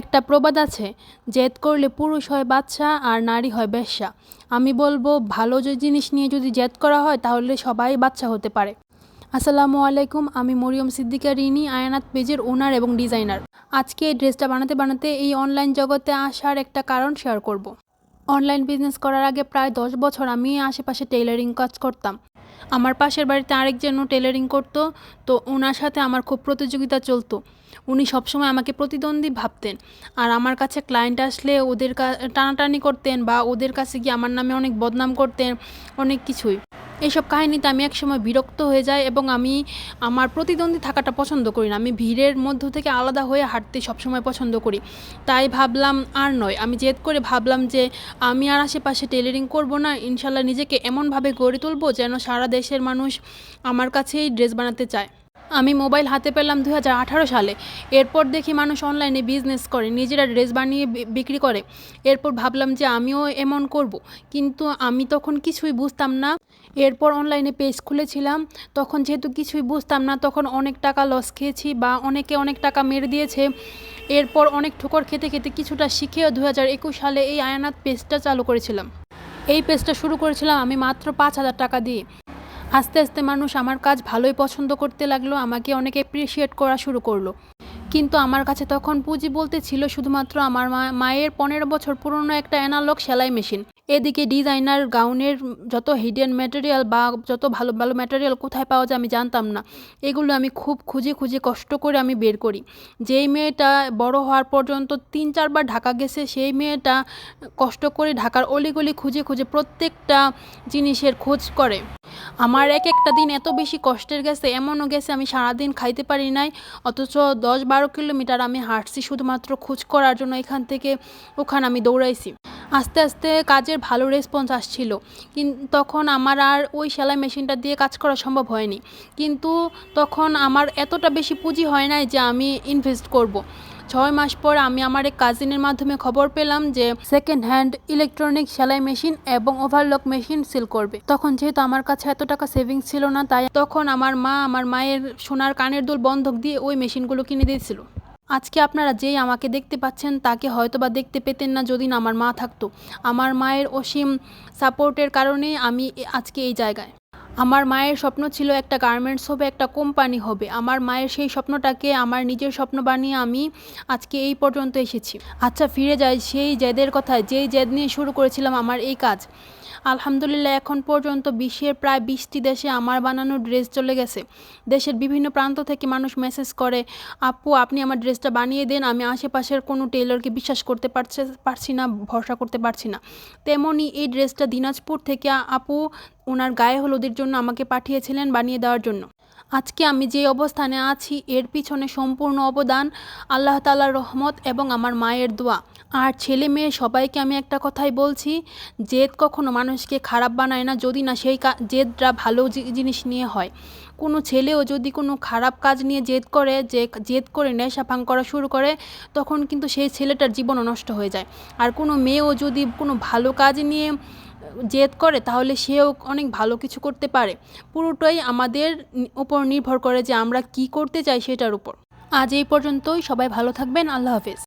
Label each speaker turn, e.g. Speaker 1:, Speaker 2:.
Speaker 1: একটা প্রবাদ আছে, জেদ করলে পুরুষ হয় বাচ্চা আর নারী হয় বেশ্যা। আমি বলব, ভালো যে জিনিস নিয়ে যদি জেদ করা হয়, তাহলে সবাই বাচ্চা হতে পারে। আসসালামু আলাইকুম, আমি মরিয়ম সিদ্দিকা রিনি, আয়ানাত পেজের ওনার এবং ডিজাইনার। আজকে এই ড্রেসটা বানাতে বানাতে এই অনলাইন জগতে আসার একটা কারণ শেয়ার করব। অনলাইন বিজনেস করার আগে প্রায় দশ বছর আমি আশেপাশে টেইলারিং কাজ করতাম। আমার পাশের বাড়িতে আরেকজন টেলারিং করতো, তো ওনার সাথে আমার খুব প্রতিযোগিতা চলতো। উনি সবসময় আমাকে প্রতিদ্বন্দ্বী ভাবতেন। আর আমার কাছে ক্লায়েন্ট আসলে ওদের টানাটানি করতেন বা ওদের কাছে গিয়ে আমার নামে অনেক বদনাম করতেন, অনেক কিছুই। এইসব কাহিনীতে আমি একসময় বিরক্ত হয়ে যাই এবং আমি আমার প্রতিদ্বন্দ্বী থাকাটা পছন্দ করি না। আমি ভিড়ের মধ্য থেকে আলাদা হয়ে হাঁটতে সবসময় পছন্দ করি। তাই ভাবলাম আর নয়। আমি জেদ করে ভাবলাম যে আমি আর আশেপাশে টেলারিং করব না। ইনশাল্লাহ নিজেকে এমনভাবে গড়ে তুলবো যেন সারা দেশের মানুষ আমার কাছেই ড্রেস বানাতে চায়। আমি মোবাইল হাতে পেলাম দু হাজার আঠারো সালে। এরপর দেখি মানুষ অনলাইনে বিজনেস করে, নিজেরা ড্রেস বানিয়ে বিক্রি করে। এরপর ভাবলাম যে আমিও এমন করব। কিন্তু আমি তখন কিছুই বুঝতাম না এরপর অনলাইনে পেজ খুলেছিলাম। তখন যেহেতু কিছুই বুঝতাম না, তখন অনেক টাকা লস খেয়েছি বা অনেকে অনেক টাকা মেরে দিয়েছে। এরপর অনেক ঠোকর খেতে খেতে কিছুটা শিখেও দু হাজার একুশ সালে এই আয়ানাত পেজটা চালু করেছিলাম। এই পেজটা শুরু করেছিলাম আমি মাত্র পাঁচ হাজার টাকা দিয়ে। আস্তে আস্তে মানুষ আমার কাজ ভালোই পছন্দ করতে লাগল, আমাকে অনেক অ্যাপ্রিসিয়েট করা শুরু করল। কিন্তু আমার কাছে তখন পুঁজি বলতে ছিল শুধুমাত্র আমার মায়ের পনেরো বছর পুরনো একটা অ্যানালগ সেলাই মেশিন এদিকে ডিজাইনার গাউনের যত হিডেন ম্যাটেরিয়াল বা যত ভালো ভালো ম্যাটেরিয়াল কোথায় পাওয়া যায় আমি জানতাম না। এগুলো আমি খুব খুঁজে খুঁজে কষ্ট করে আমি বের করি। যেই মেয়েটা বড় হওয়ার পর্যন্ত তিন চারবার ঢাকা গেছে, সেই মেয়েটা কষ্ট করে ঢাকার অলিগলি খুঁজে খুঁজে প্রত্যেকটা জিনিসের খোঁজ করে। আমার এক একটা দিন এত বেশি কষ্টের গেছে, এমনও গেছে আমি সারাদিন খাইতে পারি নাই, অথচ দশ বারো কিলোমিটার আমি হাঁটছি শুধুমাত্র খোঁজ করার জন্য এখান থেকে ওখানে আমি দৌড়াইছি আস্তে আস্তে কাজের ভালো রেসপন্স আসছিল কিন্তু তখন আমার আর ওই সেলাই মেশিনটা দিয়ে কাজ করা সম্ভব হয়নি কিন্তু তখন আমার এতটা বেশি পুঁজি হয় নাই যে আমি ইনভেস্ট করব। ছয় মাস পর আমি আমার এক কাজিনের মাধ্যমে খবর পেলাম যে সেকেন্ড হ্যান্ড ইলেকট্রনিক সেলাই মেশিন এবং ওভারলক মেশিন সেল করবে। তখন যেহেতু আমার কাছে এত টাকা সেভিংস ছিল না, তাই তখন আমার মা আমার মায়ের সোনার কানের দুল বন্ধক দিয়ে ওই মেশিনগুলো কিনে দিয়েছিল। আজকে আপনারা যেই আমাকে দেখতে পাচ্ছেন, তাকে হয়তো বা দেখতে পেতেন না যদি না আমার মা থাকতো। আমার মায়ের অসীম সাপোর্টের কারণে আমি আজকে এই জায়গায়। আমার মায়ের স্বপ্ন ছিল একটা গার্মেন্টস হবে, একটা কোম্পানি হবে। আমার মায়ের সেই স্বপ্নটাকে আমার নিজের স্বপ্ন বানিয়ে আমি আজকে এই পর্যন্ত এসেছি। আচ্ছা ফিরে যাই সেই জেদের কথায়। যেই জেদ নিয়ে শুরু করেছিলাম আমার এই কাজ। আলহামদুলিল্লাহ, এখন পর্যন্ত বিশ্বের প্রায় বিশটি দেশে আমার বানানো ড্রেস চলে গেছে। দেশের বিভিন্ন প্রান্ত থেকে মানুষ মেসেজ করে, আপু, আপনি আমার ড্রেসটা বানিয়ে দেন। আমি আশেপাশের কোনো টেলরকে বিশ্বাস করতে পারছে, পারছি না, ভরসা করতে পারছি না। তেমনই এই ড্রেসটা দিনাজপুর থেকে আপু ওনার গায়ে হলুদের জন্য আমাকে পাঠিয়েছিলেন বানিয়ে দেওয়ার জন্য। আজকে আমি যে অবস্থানে আছি, এর পিছনে সম্পূর্ণ অবদান, আল্লাহ তালার রহমত এবং আমার মায়ের দোয়া। আর ছেলে মেয়ে সবাইকে আমি একটা কথাই বলছি, জেদ কখনো মানুষকে খারাপ বানায় না, যদি না সেই জেদটা ভালো জিনিস নিয়ে হয়। কোনো ছেলেও যদি কোনো খারাপ কাজ নিয়ে জেদ করে, যে জেদ করে নেশা ভাঙ করা শুরু করে, তখন কিন্তু সেই ছেলেটার জীবনও নষ্ট হয়ে যায়। আর কোনো মেয়েও যদি কোনো ভালো কাজ নিয়ে জেদ করে, তাহলে সেও অনেক ভালো কিছু করতে পারে। পুরোটাই আমাদের উপর নির্ভর করে যে আমরা কি করতে চাই সেটার উপর। আজ এই পর্যন্তই। সবাই ভালো থাকবেন। আল্লাহ হাফেজ।